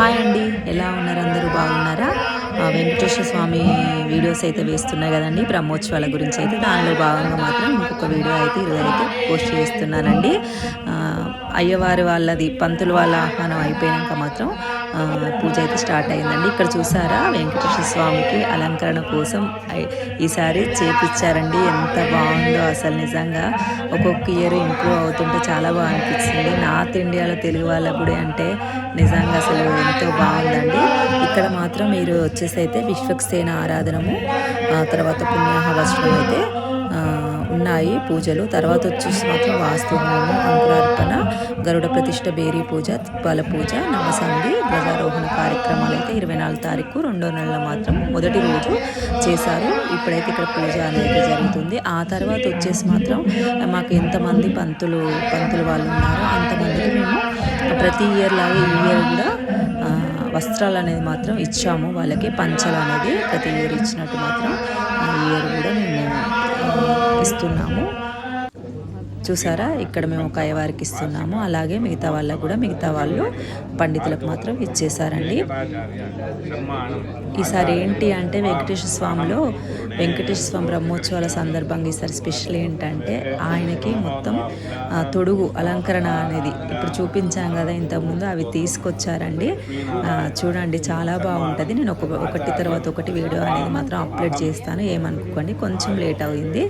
Hi అండి. ఎలా ఉన్నారు? అందరూ బాగున్నారా? వెంకటేశ్వర స్వామి వీడియోస్ అయితే వేస్తున్నాయి కదండి. బ్రహ్మోత్సవాల గురించి అయితే దానిలో భాగంగా మాత్రం ఇంకొక వీడియో అయితే ఈరోజు అయితే పోస్ట్ చేస్తున్నానండి. అయ్యవారి వాళ్ళది పంతులు వాళ్ళ ఆహ్వానం అయిపోయాక మాత్రం పూజ అయితే స్టార్ట్ అయిందండి ఇక్కడ చూసారా వెంకటేశ్వర స్వామికి అలంకరణ కోసం ఈసారి చేపించారండి ఎంత బాగుందో అసలు నిజంగా. ఒక్కొక్క ఇయర్ ఇంప్రూవ్ అవుతుంటే చాలా బాగా అనిపించింది నార్త్ ఇండియాలో తెలుగు వాళ్ళ గుడి అంటే నిజంగా అసలు ఎంతో బాగుందండి. ఇక్కడ మాత్రం మీరు వచ్చేసి అయితే విశ్వక్సేన ఆరాధనము తర్వాత పుణ్యాహ వస్త్రం అయితే ఉన్నాయి. పూజలు. తర్వాత వచ్చేసి మాత్రం వాస్తుహోమం అంకురార్పణ గరుడ ప్రతిష్ట బేరీ పూజ తిప్పాల పూజ నవసంధి ధ్వజారోహణ కార్యక్రమాలు అయితే ఇరవై నాలుగు తారీఖు రెండో నెలలో మాత్రం మొదటి రోజు చేశారు. ఇప్పుడైతే ఇక్కడ పూజ అనేది జరుగుతుంది. ఆ తర్వాత వచ్చేసి మాత్రం మాకు ఎంతమంది పంతులు పంతులు వాళ్ళు ఉన్నారో అంతమందికి మేము ప్రతి ఇయర్ లాగే ఈ ఇయర్ కూడా వస్త్రాలు అనేది మాత్రం ఇచ్చాము. వాళ్ళకి పంచలు అనేది ప్రతి ఇయర్ ఇచ్చినట్టు మాత్రం ఈ ఇయర్ కూడా మేము ఇస్తున్నాము. చూసారా? ఇక్కడ మేము ఒక అయ్యవారికి ఇస్తున్నాము. అలాగే మిగతా వాళ్ళకు కూడా మిగతా వాళ్ళు పండితులకు మాత్రం ఇచ్చేసారండి ఈసారి ఏంటి అంటే వెంకటేశ్వర స్వామిలో వెంకటేశ్వర స్వామి బ్రహ్మోత్సవాల సందర్భంగా ఈసారి స్పెషల్ ఏంటంటే ఆయనకి మొత్తం తొడుగు అలంకరణ అనేది ఇప్పుడు చూపించాం కదా ఇంతకుముందు అవి తీసుకొచ్చారండి. చూడండి చాలా బాగుంటుంది. నేను ఒక ఒకటి తర్వాత ఒకటి వీడియో అనేది మాత్రం అప్లోడ్ చేస్తాను. ఏమనుకోండి కొంచెం లేట్ అయింది.